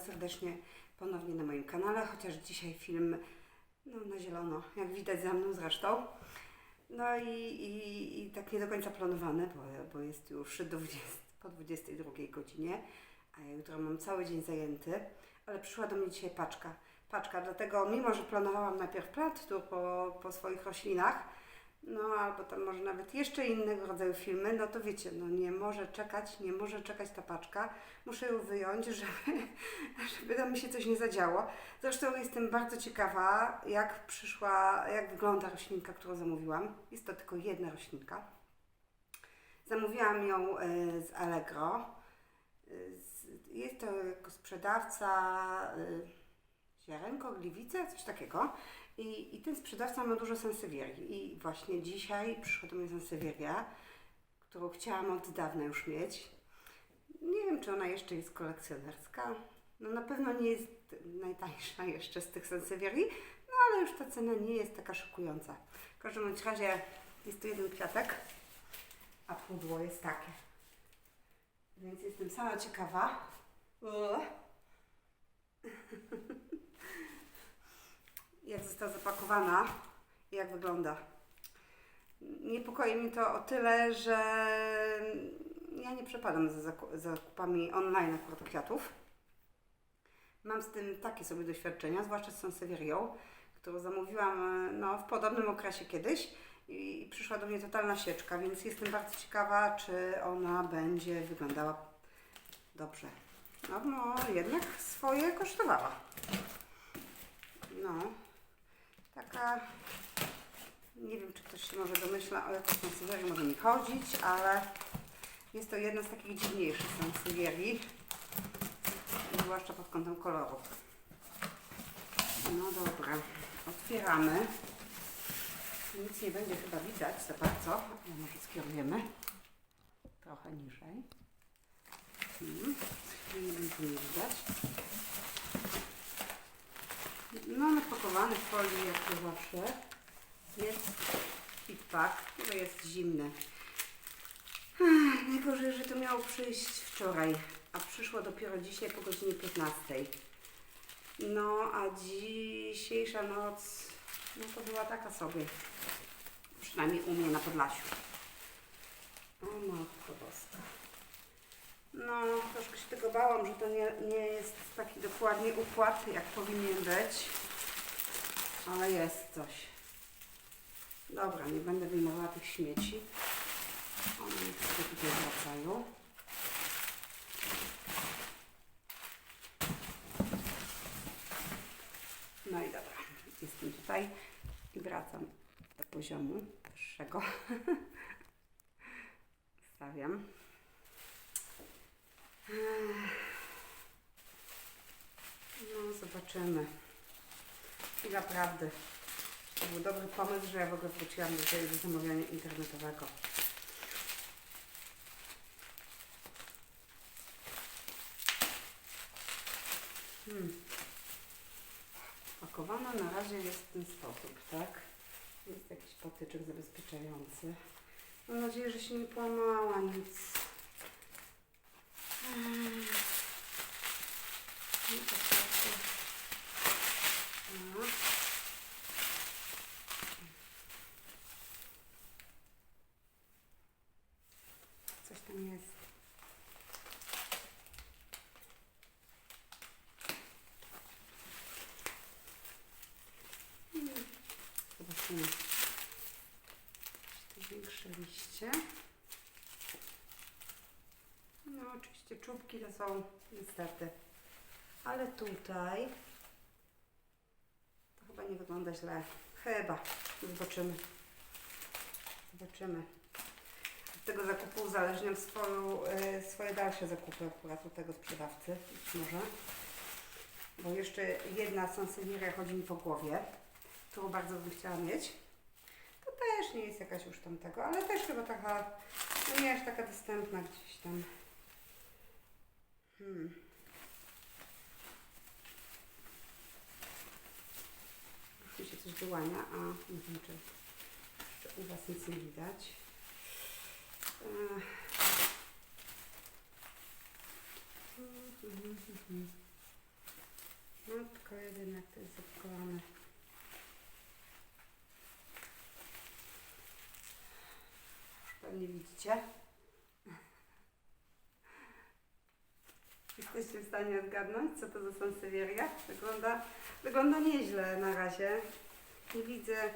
serdecznie ponownie na moim kanale, chociaż dzisiaj film no, na zielono, jak widać za mną zresztą. No i, i, i tak nie do końca planowany, bo, bo jest już do 20, po 22 godzinie, a jutro mam cały dzień zajęty, ale przyszła do mnie dzisiaj paczka. Paczka, dlatego mimo, że planowałam najpierw plant tour po, po swoich roślinach, no albo tam może nawet jeszcze innego rodzaju filmy, no to wiecie, no nie może czekać, nie może czekać ta paczka. Muszę ją wyjąć, żeby, żeby tam się coś nie zadziało. Zresztą jestem bardzo ciekawa, jak przyszła, jak wygląda roślinka, którą zamówiłam. Jest to tylko jedna roślinka. Zamówiłam ją e, z Allegro. E, Jest to jako sprzedawca ziarenko, gliwice, coś takiego. I, I ten sprzedawca ma dużo sansewierii. I właśnie dzisiaj przyszła do mnie sansewieria, którą chciałam od dawna już mieć. Nie wiem, czy ona jeszcze jest kolekcjonerska. No na pewno nie jest najtańsza jeszcze z tych sansewierii, no ale już ta cena nie jest taka szokująca. W każdym razie jest tu jeden kwiatek, a pudło jest takie. Więc jestem sama ciekawa. Ua. jak została zapakowana i jak wygląda. Niepokoi mnie to o tyle, że ja nie przepadam za zaku- zakupami online akurat kwiatów. Mam z tym takie sobie doświadczenia, zwłaszcza z Sansevierią, którą zamówiłam no, w podobnym okresie kiedyś i przyszła do mnie totalna sieczka, więc jestem bardzo ciekawa, czy ona będzie wyglądała dobrze. No, no jednak swoje kosztowała. No, taka. Nie wiem, czy ktoś się może domyśla, o jaką sansewierię może mi chodzić, ale jest to jedna z takich dziwniejszych sansewierii, zwłaszcza pod kątem koloru. No dobra, otwieramy. Nic nie będzie chyba widać za bardzo, ale może skierujemy trochę niżej. Hmm. Nie będzie nie widać. No, napakowany w folii jak to zawsze jest feedback, który jest zimny. Ech, Najgorzej, że to miało przyjść wczoraj, a przyszło dopiero dzisiaj po godzinie 15. No, a dzisiejsza noc, no to była taka sobie. Przynajmniej u mnie na Podlasiu. O matko. No, troszkę się tego bałam, że to nie, nie jest taki dokładnie układ, jak powinien być. Ale jest coś. Dobra, nie będę wyjmowała tych śmieci. One mi sobie tutaj wracają. No i dobra, jestem tutaj i wracam do poziomu wyższego. Stawiam. No, zobaczymy. I naprawdę, to był dobry pomysł, że ja w ogóle wróciłam do tego zamawiania internetowego. Hmm. Pakowana na razie jest w ten sposób, tak? Jest jakiś patyczek zabezpieczający. Mam nadzieję, że się nie połamała nic. Mm. No to proszę. No. Coś tam jest. Mm. Zobaczymy. Te większe liście. No oczywiście czubki to są niestety. Ale tutaj to chyba nie wygląda źle. Chyba. Zobaczymy. Zobaczymy. Od tego zakupu uzależniam swoją, e, swoje dalsze zakupy akurat u tego sprzedawcy. Być może. Bo jeszcze jedna sansewieria chodzi mi po głowie, którą bardzo bym chciała mieć. To też nie jest jakaś już tam tego, ale też chyba taka, no nie aż taka dostępna gdzieś tam. Hmm. Już mi się coś wyłania, a nie wiem, czy jeszcze u Was nic nie widać. Ech. Mhm, mhm, mhm. Matko jedyna, jak to jest zapakowane. Pewnie widzicie. Jesteście w stanie odgadnąć, co to za sansevieria? Wygląda, wygląda nieźle na razie. Nie widzę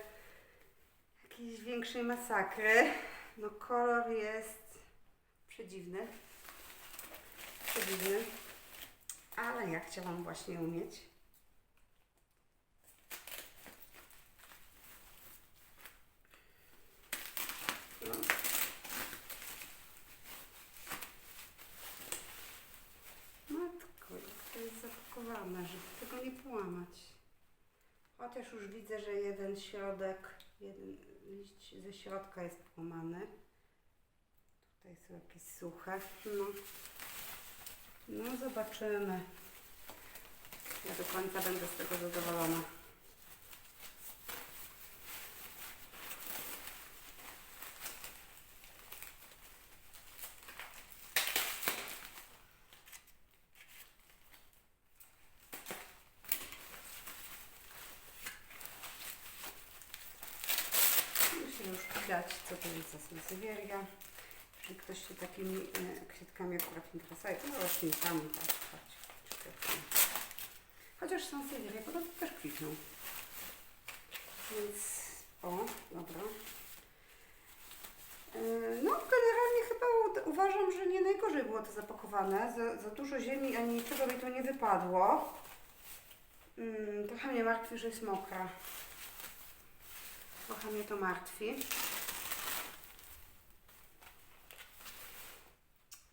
jakiejś większej masakry. No kolor jest przedziwny. Przedziwny. Ale ja chciałam właśnie umieć. No. Matko, jak to jest zapakowane, żeby tego nie połamać. Chociaż już widzę, że jeden środek, jeden liść ze środka jest połamany. Tutaj są jakieś suche. No, no zobaczymy. Ja do końca będę z tego zadowolona. Myślę, że już widać, co to jest za sansevieria. Ktoś się takimi e, kwiatkami akurat interesuje, no roślinkami, tak, chodź, kwiatkami. Chociaż sansevieria podobno też kwitną. Więc, o, dobra. E, No, generalnie chyba uważam, że nie najgorzej było to zapakowane. Za, za dużo ziemi ani niczego mi tu nie wypadło. Mm, trochę mnie martwi, że jest mokra. Trochę mnie to martwi.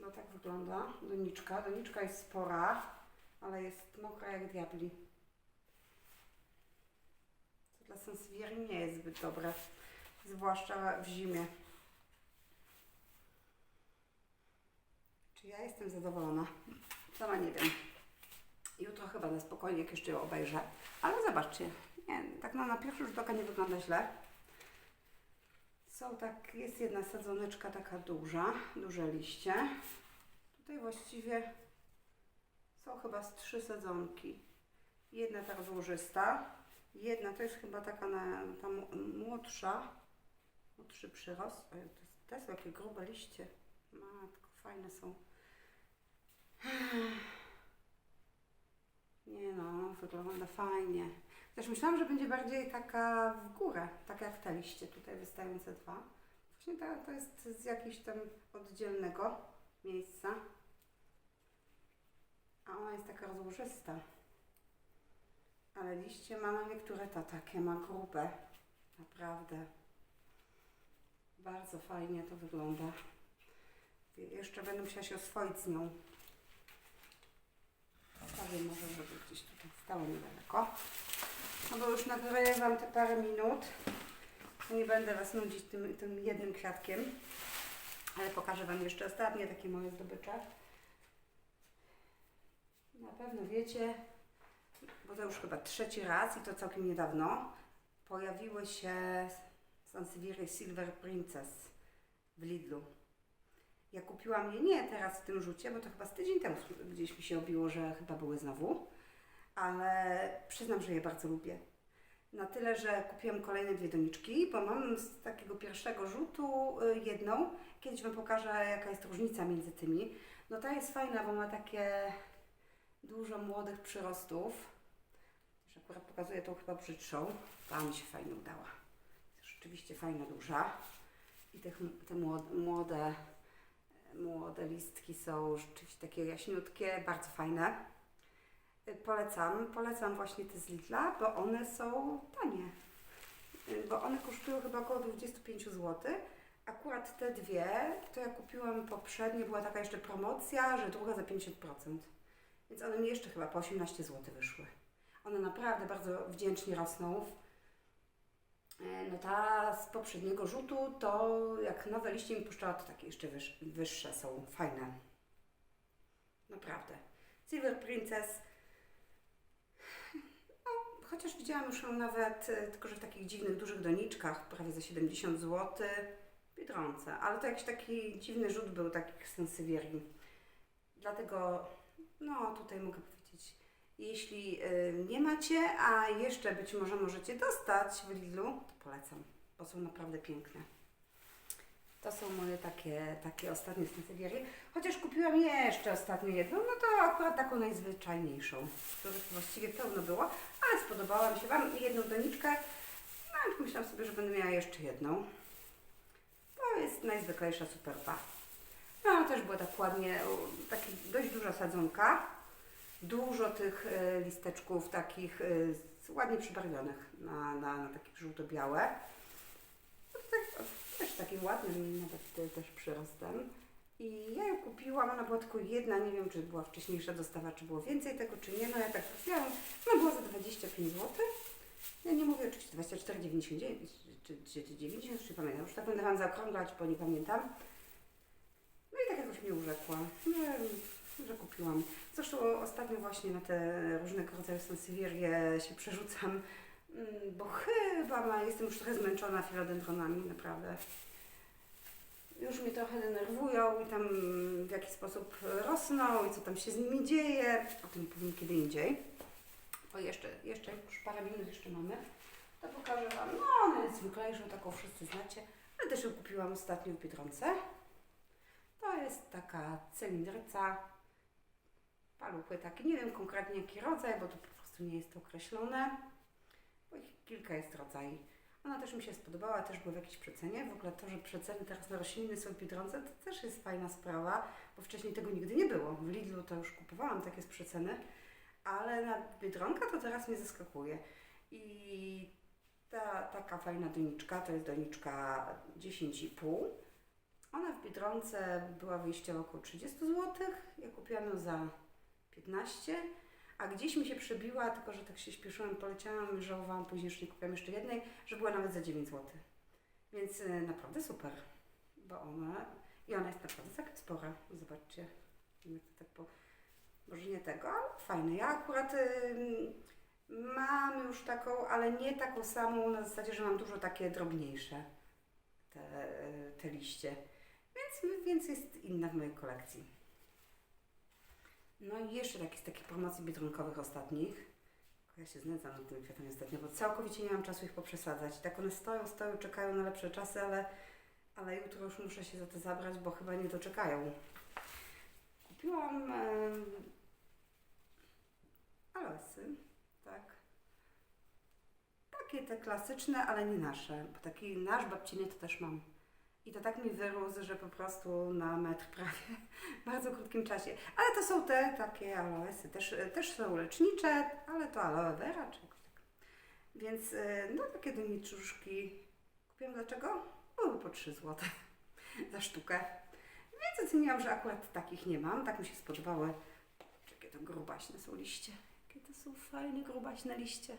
No tak wygląda doniczka. Doniczka jest spora, ale jest mokra jak diabli. Co dla sansevierii nie jest zbyt dobre, zwłaszcza w zimie. Czy ja jestem zadowolona? Sama nie wiem. Jutro chyba na spokojnie, jak jeszcze ją obejrzę. Ale zobaczcie, nie, tak no, na pierwszy rzut oka nie wygląda źle. Są tak, jest jedna sadzoneczka taka duża, duże liście. Tutaj właściwie są chyba z trzy sadzonki. Jedna ta rozłożysta, jedna to jest chyba taka na, ta młodsza, młodszy przyrost. Oj, to, to są jakie grube liście. Matko, fajne są. Nie no, wygląda fajnie. Też myślałam, że będzie bardziej taka w górę, tak jak te liście tutaj wystające dwa. Właśnie ta, to jest z jakiegoś tam oddzielnego miejsca. A ona jest taka rozłożysta. Ale liście ma na niektóre to takie ma grube. Naprawdę. Bardzo fajnie to wygląda. Jeszcze będę musiała się oswoić z nią. Postawię może, żeby gdzieś tutaj stało niedaleko. No bo już nagrywam te parę minut. Nie będę Was nudzić tym, tym jednym kwiatkiem. Ale pokażę Wam jeszcze ostatnie takie moje zdobycze. Na pewno wiecie, bo to już chyba trzeci raz i to całkiem niedawno, pojawiły się Sansevieria Silver Princess w Lidlu. Ja kupiłam je nie teraz w tym rzucie, bo to chyba z tydzień temu gdzieś mi się obiło, że chyba były znowu, ale przyznam, że je bardzo lubię. Na tyle, że kupiłam kolejne dwie doniczki, bo mam z takiego pierwszego rzutu y, jedną. Kiedyś Wam pokażę, jaka jest różnica między tymi. No ta jest fajna, bo ma takie dużo młodych przyrostów. Też akurat pokazuję tą chyba brzydszą. Ta mi się fajnie udała. Rzeczywiście fajna, duża. I te, te młode, młode listki są rzeczywiście takie jaśniutkie, bardzo fajne. Y, Polecam, polecam właśnie te z Lidla, bo one są tanie. Y, Bo one kosztują chyba około 25 zł. Akurat te dwie, to ja kupiłam poprzednie, była taka jeszcze promocja, że druga za 50%. Więc one mi jeszcze chyba po 18 zł wyszły. One naprawdę bardzo wdzięcznie rosną. E, No ta z poprzedniego rzutu, to jak nowe liście mi puszczała, to takie jeszcze wyż, wyższe są, fajne. Naprawdę. Silver Princess. Chociaż widziałam już ją nawet, e, tylko że w takich dziwnych, dużych doniczkach, prawie za 70 zł. w Biedronce, ale to jakiś taki dziwny rzut był takich sensywierii. Dlatego, no tutaj mogę powiedzieć, Jeśli y, nie macie, a jeszcze być może możecie dostać w Lidlu, to polecam, bo są naprawdę piękne. To są moje takie, takie ostatnie sansevierie. Chociaż kupiłam jeszcze ostatnio jedną, no to akurat taką najzwyczajniejszą, których właściwie pełno było, ale spodobała mi się Wam jedną doniczkę. No i pomyślałam sobie, że będę miała jeszcze jedną. To jest najzwyklejsza superba. No też była tak ładnie, taki dość duża sadzonka. Dużo tych e, listeczków takich e, ładnie przybarwionych na, na, na takie żółto-białe. No też takim ładnym nawet te- też przyrostem. I ja ją kupiłam, ona była tylko jedna, nie wiem czy była wcześniejsza dostawa, czy było więcej tego, czy nie. No ja tak kupiłam, ona była za 25 zł. Ja nie mówię oczywiście 24,99 czy, czy, czy 90, czy pamiętam, już tak będę Wam zaokrąglać, bo nie pamiętam. No i tak jakoś mnie urzekła, nie, że kupiłam. Zresztą ostatnio właśnie na te różnego rodzaju sansevierie się przerzucam, bo chyba ma, jestem już trochę zmęczona filodendronami, naprawdę. Już mnie trochę denerwują i tam w jaki sposób rosną i co tam się z nimi dzieje. O tym powiem kiedy indziej. O jeszcze, jeszcze już parę minut jeszcze mamy. To pokażę Wam, no ona jest zwyklejszą, taką wszyscy znacie, ale też ją kupiłam ostatnio w Biedronce. To jest taka cylindryca, paluchy takie, nie wiem konkretnie jaki rodzaj, bo to po prostu nie jest określone, bo ich kilka jest rodzajów. Ona też mi się spodobała, też była w jakiejś przecenie. W ogóle to, że przeceny teraz na rośliny są w Biedronce, to też jest fajna sprawa, bo wcześniej tego nigdy nie było. W Lidlu to już kupowałam takie z przeceny, ale na Biedronka to teraz mnie zaskakuje. I ta taka fajna doniczka, to jest doniczka 10,5. Ona w Biedronce była wyjściowo około 30 zł. Ja kupiłam ją za 15 a gdzieś mi się przebiła, tylko że tak się śpieszyłam, poleciałam żałowałam później, że nie kupiłam jeszcze jednej, że była nawet za 9 zł. Więc y, naprawdę super, bo ona, i ona jest naprawdę taka spora, zobaczcie, to tak po, może nie tego, ale fajne. Ja akurat y, mam już taką, ale nie taką samą, na zasadzie, że mam dużo takie drobniejsze te, y, te liście, więc, więc jest inna w mojej kolekcji. No i jeszcze tak z takich promocji biedronkowych ostatnich. Ja się znęcam nad tymi kwiatami ostatnio, bo całkowicie nie mam czasu ich poprzesadzać. Tak one stoją, stoją, czekają na lepsze czasy, ale, ale jutro już muszę się za to zabrać, bo chyba nie doczekają. Kupiłam aloesy, tak. Takie te klasyczne, ale nie nasze, bo taki nasz babciny to też mam. I to tak mi wyrósł, że po prostu na metr prawie w bardzo krótkim czasie. Ale to są te takie aloesy, też, też są lecznicze, ale to aloe vera czy jakoś tak. Więc y, no takie doniczuszki kupiłam dlaczego? Były po 3 zł za sztukę. Więc oceniłam, że akurat takich nie mam. Tak mi się spodobały. Jakie to grubaśne są liście. Jakie to są fajne, grubaśne liście.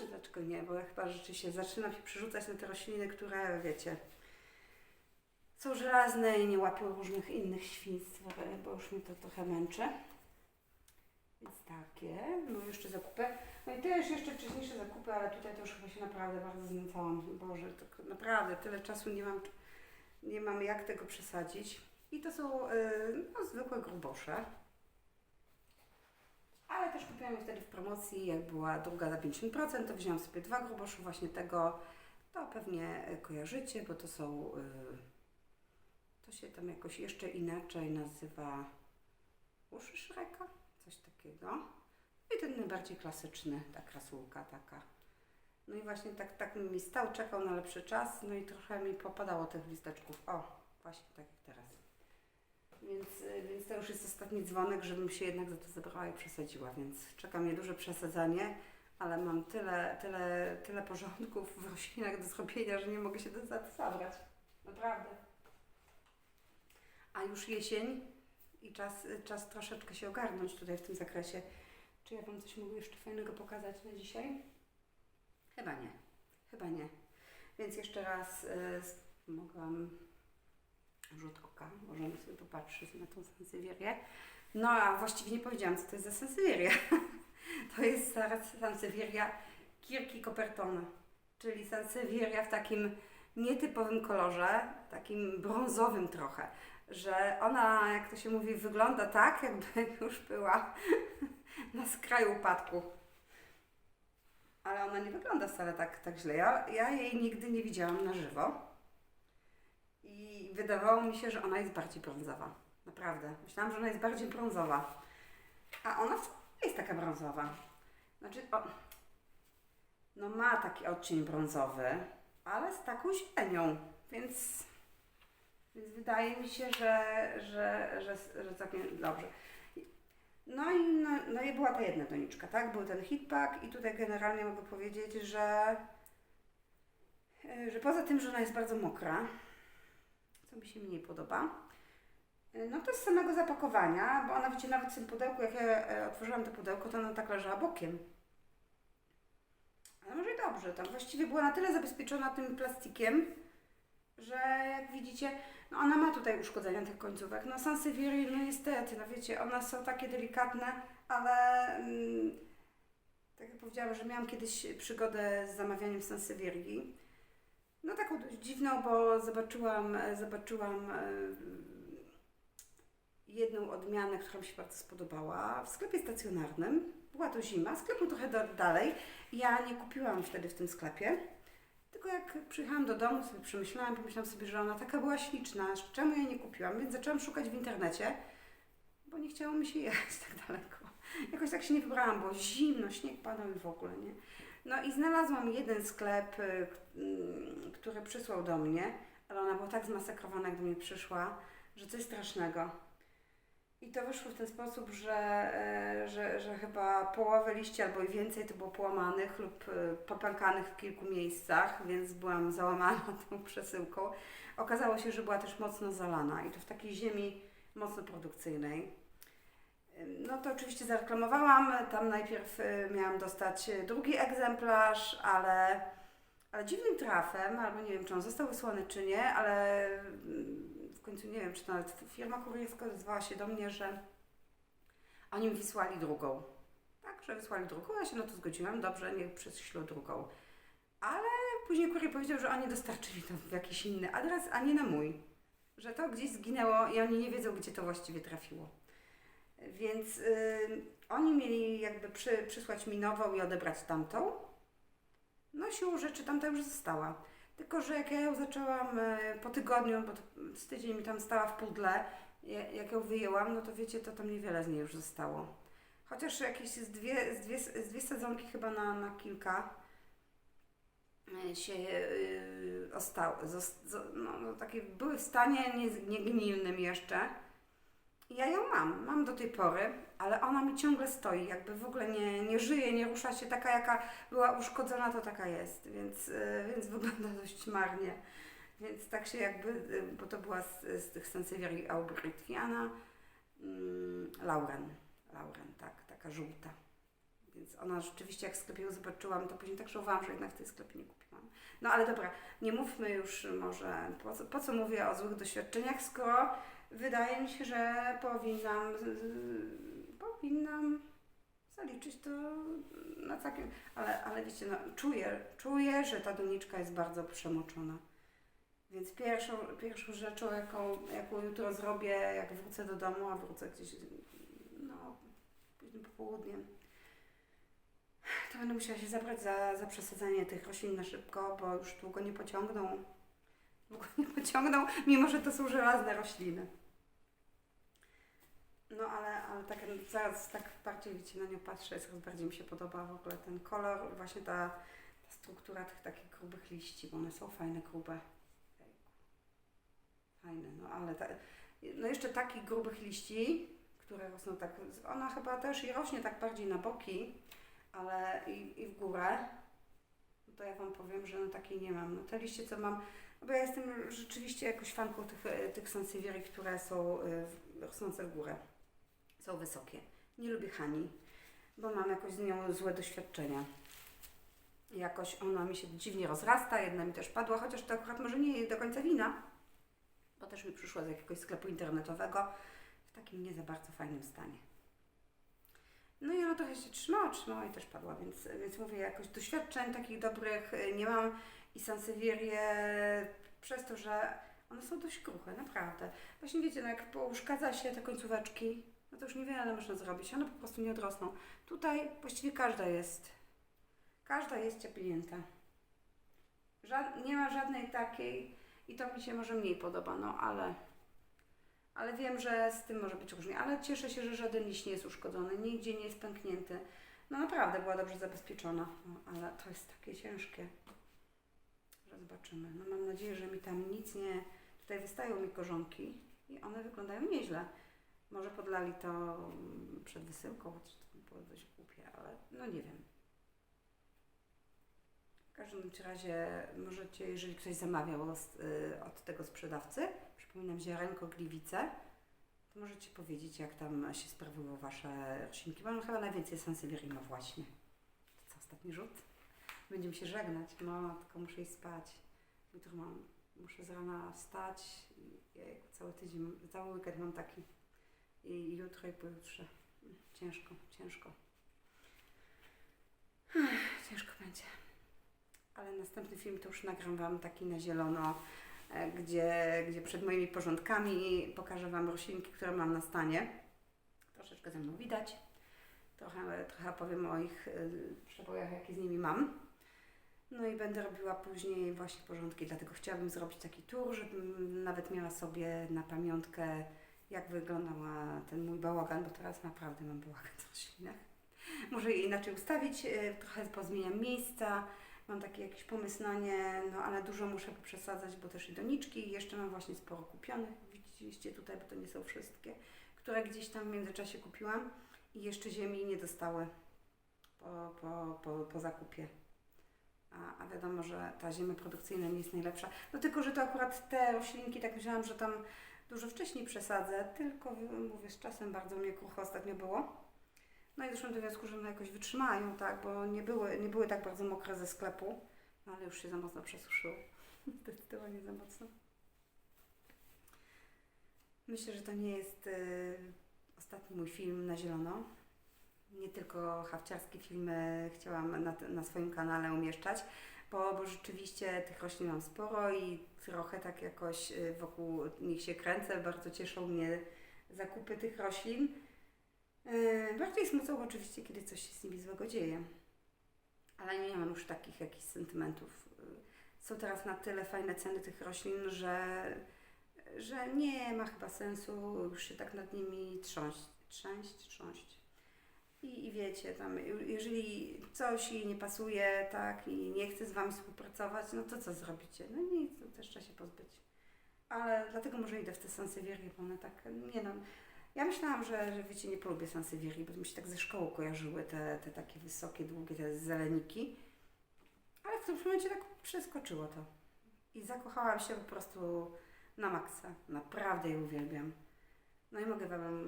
Że dlaczego nie? Bo ja chyba rzeczywiście zaczynam się przerzucać na te rośliny, które wiecie, są żelazne i nie łapią różnych innych świństw, bo już mnie to trochę męczy. Więc takie, no jeszcze zakupy. No i też jeszcze wcześniejsze zakupy, ale tutaj to już chyba się naprawdę bardzo znęcałam. Boże, to naprawdę tyle czasu nie mam, nie mam jak tego przesadzić. I to są yy, no, zwykłe grubosze. Ale też kupiłam je wtedy w promocji, jak była druga za 50%, to wziąłam sobie dwa grubosze właśnie tego. To pewnie y, kojarzycie, bo to są, y, to się tam jakoś jeszcze inaczej nazywa uszy szreka, coś takiego. I ten najbardziej klasyczny, ta krasulka taka. No i właśnie tak, tak mi stał, czekał na lepszy czas, no i trochę mi popadało tych listeczków. O, właśnie tak jak teraz. Więc, y, więc to już jest ostatni dzwonek, żebym się jednak za to zabrała i przesadziła, więc czeka mnie duże przesadzanie, ale mam tyle, tyle, tyle porządków w roślinach do zrobienia, że nie mogę się do- zabrać. Naprawdę. A już jesień i czas, czas troszeczkę się ogarnąć tutaj w tym zakresie. Czy ja Wam coś mogę jeszcze fajnego pokazać na dzisiaj? Chyba nie. Chyba nie. Więc jeszcze raz y, mogłam rzut oka. Możemy sobie popatrzeć na tą sansewierię. No a właściwie nie powiedziałam, co to jest za sansewieria. to jest sansewieria Kirki Copertona, czyli sansewieria w takim nietypowym kolorze, takim brązowym trochę. że ona, jak to się mówi, wygląda tak, jakby już była na skraju upadku. Ale ona nie wygląda wcale tak, tak źle. Ja, ja jej nigdy nie widziałam na żywo. I wydawało mi się, że ona jest bardziej brązowa. Naprawdę. Myślałam, że ona jest bardziej brązowa. A ona jest taka brązowa. Znaczy, o, no ma taki odcień brązowy, ale z taką zielenią, więc, więc wydaje mi się, że, że, że, że całkiem dobrze. No i, no, no i była ta jedna doniczka, tak? Był ten hitpack i tutaj generalnie mogę powiedzieć, że, że poza tym, że ona jest bardzo mokra, co mi się mniej podoba, e, no to z samego zapakowania, bo ona wiecie, nawet w tym pudełku, jak ja e, otworzyłam to pudełko, to ona tak leżała bokiem. Ale może i dobrze, tam właściwie była na tyle zabezpieczona tym plastikiem, że jak widzicie, no ona ma tutaj uszkodzenia tych końcówek. No Sansevieria, no niestety, no wiecie, one są takie delikatne, ale mm, tak jak powiedziałam, że miałam kiedyś przygodę z zamawianiem Sansevierii. No taką dość dziwną, bo zobaczyłam, zobaczyłam e, jedną odmianę, która mi się bardzo spodobała w sklepie stacjonarnym. Była to zima, sklep był trochę dalej. Ja nie kupiłam wtedy w tym sklepie. Tylko jak przyjechałam do domu, sobie przemyślałam, pomyślałam sobie, że ona taka była śliczna, czemu ja nie kupiłam? Więc zaczęłam szukać w internecie, bo nie chciało mi się jechać tak daleko. Jakoś tak się nie wybrałam, bo zimno, śnieg padał i w ogóle, nie? No i znalazłam jeden sklep, y, mm, który przysłał do mnie, ale ona była tak zmasakrowana, do mnie przyszła, że coś strasznego. I to wyszło w ten sposób, że, e, że, że chyba połowę liści albo i więcej to było połamanych lub e, popękanych w kilku miejscach, więc byłam załamana tą przesyłką. Okazało się, że była też mocno zalana i to w takiej ziemi mocno produkcyjnej. No to oczywiście zareklamowałam. Tam najpierw e, miałam dostać drugi egzemplarz, ale, ale dziwnym trafem, albo nie wiem, czy on został wysłany, czy nie, ale mm, w końcu nie wiem, czy to nawet firma kurierska odezwała się do mnie, że oni mi wysłali drugą. Tak, że wysłali drugą, ja się na to zgodziłam, dobrze, niech prześlą drugą. Ale później kurier powiedział, że oni dostarczyli to w jakiś inny adres, a nie na mój. Że to gdzieś zginęło i oni nie wiedzą, gdzie to właściwie trafiło. Więc y, oni mieli jakby przy, przysłać mi nową i odebrać tamtą. No siłą rzeczy tamta już została. Tylko, że jak ja ją zaczęłam e, po tygodniu, bo z tydzień mi tam stała w pudle, ja- jak ją wyjęłam, no to wiecie, to tam niewiele z niej już zostało. Chociaż jakieś z dwie, z dwie, z dwie sadzonki chyba na, na kilka e, się yy, ostały. Zos, zo- no, no, takie były w stanie nie, niegnilnym jeszcze. Ja ją mam, mam do tej pory, ale ona mi ciągle stoi, jakby w ogóle nie, nie żyje, nie rusza się, taka jaka była uszkodzona, to taka jest, więc, y, więc wygląda dość marnie. Więc tak się jakby, y, bo to była z, z tych Sansevierii Aubritiana, mm, Lauren, Lauren, tak, taka żółta. Więc ona rzeczywiście, jak w sklepie ją zobaczyłam, to później tak żałowałam, że jednak w tej sklepie nie kupiłam. No ale dobra, nie mówmy już może, po co, po co mówię o złych doświadczeniach, skoro wydaje mi się, że powinnam, powinnam zaliczyć to na takim, ale, ale wiecie, no, czuję, czuję, że ta doniczka jest bardzo przemoczona. Więc pierwszą, pierwszą rzeczą, jaką, jaką jutro zrobię, jak wrócę do domu, a wrócę gdzieś, no, późnym popołudniem, to będę musiała się zabrać za, za przesadzanie tych roślin na szybko, bo już długo nie pociągną. Długo nie pociągną, mimo że to są żelazne rośliny. No ale, ale tak zaraz tak bardziej wiecie, na nią patrzę, coraz bardziej mi się podoba w ogóle ten kolor, właśnie ta, ta struktura tych takich grubych liści, bo one są fajne, grube. Fajne, no ale ta, no jeszcze takich grubych liści, które rosną tak, ona chyba też i rośnie tak bardziej na boki, ale i, i w górę, no to ja Wam powiem, że no takiej nie mam. No te liście, co mam, bo ja jestem rzeczywiście jakoś fanką tych, tych sansevierii, które są w- rosnące w górę. Są wysokie. Nie lubię hani, bo mam jakoś z nią złe doświadczenia. Jakoś ona mi się dziwnie rozrasta, jedna mi też padła, chociaż to akurat może nie do końca wina, bo też mi przyszła z jakiegoś sklepu internetowego w takim nie za bardzo fajnym stanie. No i ona trochę się trzymała, trzymała i też padła, więc, więc mówię, jakoś doświadczeń takich dobrych y, nie mam i Sansevierię przez to, że One są dość kruche, naprawdę. Właśnie wiecie, no jak uszkadza się te końcóweczki, no to już niewiele można zrobić. One po prostu nie odrosną. Tutaj właściwie każda jest, każda jest ciepnięta. Nie ma żadnej takiej i to mi się może mniej podoba, no ale, ale wiem, że z tym może być różnie. Ale cieszę się, że żaden liść nie jest uszkodzony, nigdzie nie jest pęknięty. No naprawdę była dobrze zabezpieczona, no, ale to jest takie ciężkie, że zobaczymy. No mam nadzieję, że mi tam nic nie... Tutaj wystają mi korzonki i one wyglądają nieźle. Może podlali to mm, przed wysyłką, chociaż to było dość głupie, ale no nie wiem. W każdym razie możecie, jeżeli ktoś zamawiał y, od tego sprzedawcy, przypominam ziarenko gliwice, to możecie powiedzieć, jak tam się sprawują Wasze roślinki. On chyba najwięcej Sansevierii ma właśnie. To co, ostatni rzut? Będziemy się żegnać. Tylko muszę iść spać. Jutro mam, muszę z rana wstać. i cały tydzień, cały weekend mam taki. I jutro i pojutrze. Ciężko, ciężko. Ciężko będzie. Ale następny film to już nagram Wam taki na zielono, e, gdzie, gdzie przed moimi porządkami pokażę Wam roślinki, które mam na stanie. Troszeczkę ze mną widać. Trochę, trochę powiem o ich y, przebojach, jakie z nimi mam. No i będę robiła później właśnie porządki, dlatego chciałabym zrobić taki tour, żebym nawet miała sobie na pamiątkę, jak wyglądała ten mój bałagan, bo teraz naprawdę mam bałagan w roślinach. Może je inaczej ustawić, y, trochę pozmieniam miejsca, mam taki jakiś pomysł na nie, no ale dużo muszę przesadzać, bo też i doniczki jeszcze mam właśnie sporo kupionych, widzieliście tutaj, bo to nie są wszystkie, które gdzieś tam w międzyczasie kupiłam i jeszcze ziemi nie dostały po, po, po, po zakupie. A, a wiadomo, że ta ziemia produkcyjna nie jest najlepsza. No tylko, że to akurat te roślinki, tak myślałam, że tam dużo wcześniej przesadzę, tylko mówię, z czasem bardzo mnie krucho ostatnio było. No i doszłam do wniosku, że one jakoś wytrzymają, tak, bo nie były, nie były tak bardzo mokre ze sklepu, no ale już się za mocno przesuszyły. Zdecydowanie za mocno. Myślę, że to nie jest y, ostatni mój film na zielono. Nie tylko hawciarskie filmy chciałam na, na swoim kanale umieszczać, bo, bo rzeczywiście tych roślin mam sporo i trochę tak jakoś y, wokół nich się kręcę. Bardzo cieszą mnie zakupy tych roślin. Yy, Bardziej smucą oczywiście, kiedy coś się z nimi złego dzieje. Ale nie mam już takich jakichś sentymentów. Yy, Są teraz na tyle fajne ceny tych roślin, że, że nie ma chyba sensu już się tak nad nimi trząść, trzęść, trząść. I, I wiecie, tam, je- jeżeli coś jej nie pasuje, tak, i nie chce z Wami współpracować, no to co zrobicie? No nic, to też trzeba się pozbyć. Ale dlatego może idę w te Sansevierie, bo one tak, nie no, ja myślałam, że, że wiecie, nie polubię Sansevierii, bo mi się tak ze szkoły kojarzyły te, te takie wysokie, długie, te zeleniki. Ale w którymś momencie tak przeskoczyło to. I zakochałam się po prostu na maksa. Naprawdę je uwielbiam. No i mogę Wam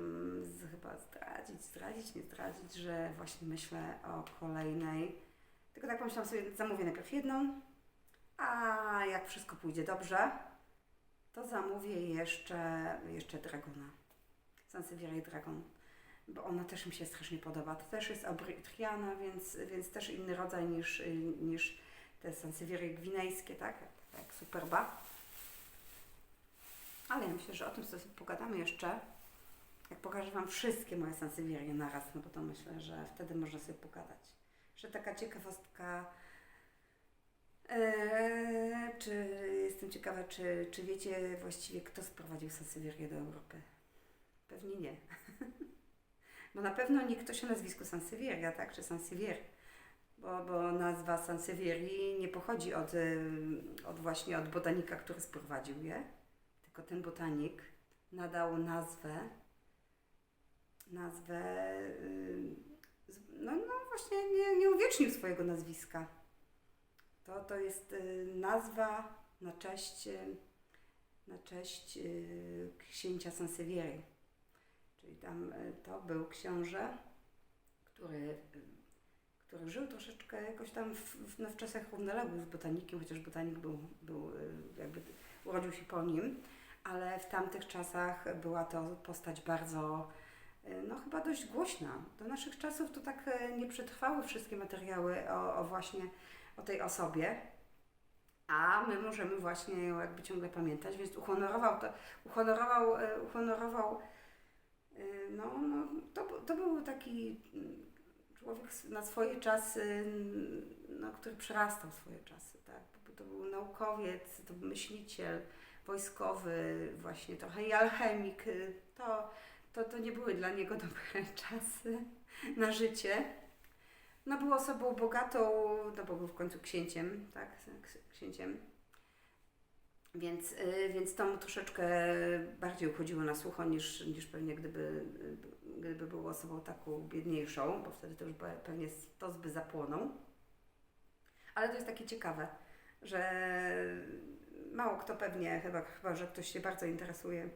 z, chyba zdradzić, zdradzić, nie zdradzić, że właśnie myślę o kolejnej. Tylko tak pomyślałam sobie, zamówię najpierw jedną, a jak wszystko pójdzie dobrze, to zamówię jeszcze, jeszcze Dragona. Sansevieria Dragon, bo ona też mi się strasznie podoba. To też jest Abritriana, więc, więc też inny rodzaj niż, niż te Sansevierie gwinejskie, tak? Jak Superba. Ale ja myślę, że o tym sobie pogadamy jeszcze, jak pokażę Wam wszystkie moje Sansevierie naraz, no bo to myślę, że wtedy można sobie pogadać. Że taka ciekawostka, Eee, czy jestem ciekawa, czy, czy wiecie właściwie, kto sprowadził Sansevierię do Europy? Pewnie nie. Bo na pewno nie ktoś o nazwisku Sansevieria, tak? Czy Sansevier. Bo, bo nazwa Sansevierii nie pochodzi od, od właśnie od botanika, który sprowadził je. Tylko ten botanik nadał nazwę nazwę z- no, no właśnie nie, nie uwiecznił swojego nazwiska. To, to jest y, nazwa na cześć, y, na cześć y, księcia Sansevierii. Czyli tam y, to był książę, który, y, który żył troszeczkę jakoś tam w, w, no, w czasach równoległych z botanikiem, chociaż botanik był, był y, jakby urodził się po nim, ale w tamtych czasach była to postać bardzo, y, no chyba dość głośna. Do naszych czasów to tak y, nie przetrwały wszystkie materiały o, o właśnie o tej osobie. A my możemy właśnie ją jakby ciągle pamiętać, więc uhonorował to, uhonorował, e, uhonorował e, no, no to, to był taki mm, człowiek na swoje czasy, no, który przerastał swoje czasy, tak? To był naukowiec, to był myśliciel wojskowy, właśnie trochę i alchemik. y, To, to, to nie były dla niego dobre czasy na życie. No był osobą bogatą, no bo był w końcu księciem, tak, ks- księciem. Więc, y, więc to mu troszeczkę bardziej uchodziło na sucho niż, niż pewnie gdyby, y, gdyby był osobą taką biedniejszą, bo wtedy to już pe- pewnie stos by zapłonął. Ale to jest takie ciekawe, że mało kto pewnie, chyba, chyba że ktoś się bardzo interesuje,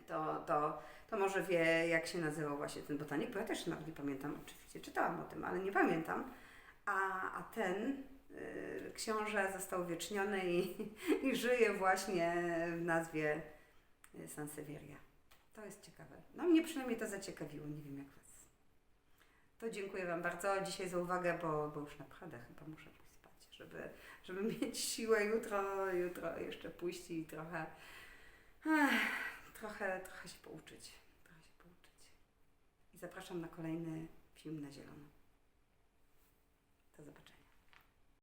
to, to, to może wie, jak się nazywał właśnie ten botanik, bo ja też nawet nie pamiętam, oczywiście czytałam o tym, ale nie pamiętam. A, a ten y, książę został uwieczniony i, i żyje właśnie w nazwie y, Sansevieria. To jest ciekawe. No mnie przynajmniej to zaciekawiło, nie wiem jak Was. To dziękuję Wam bardzo dzisiaj za uwagę, bo, bo już naprawdę chyba muszę spać, żeby, żeby mieć siłę jutro, jutro jeszcze pójść i trochę, ech, trochę, trochę się pouczyć. Trochę się pouczyć. I zapraszam na kolejny film na zielono.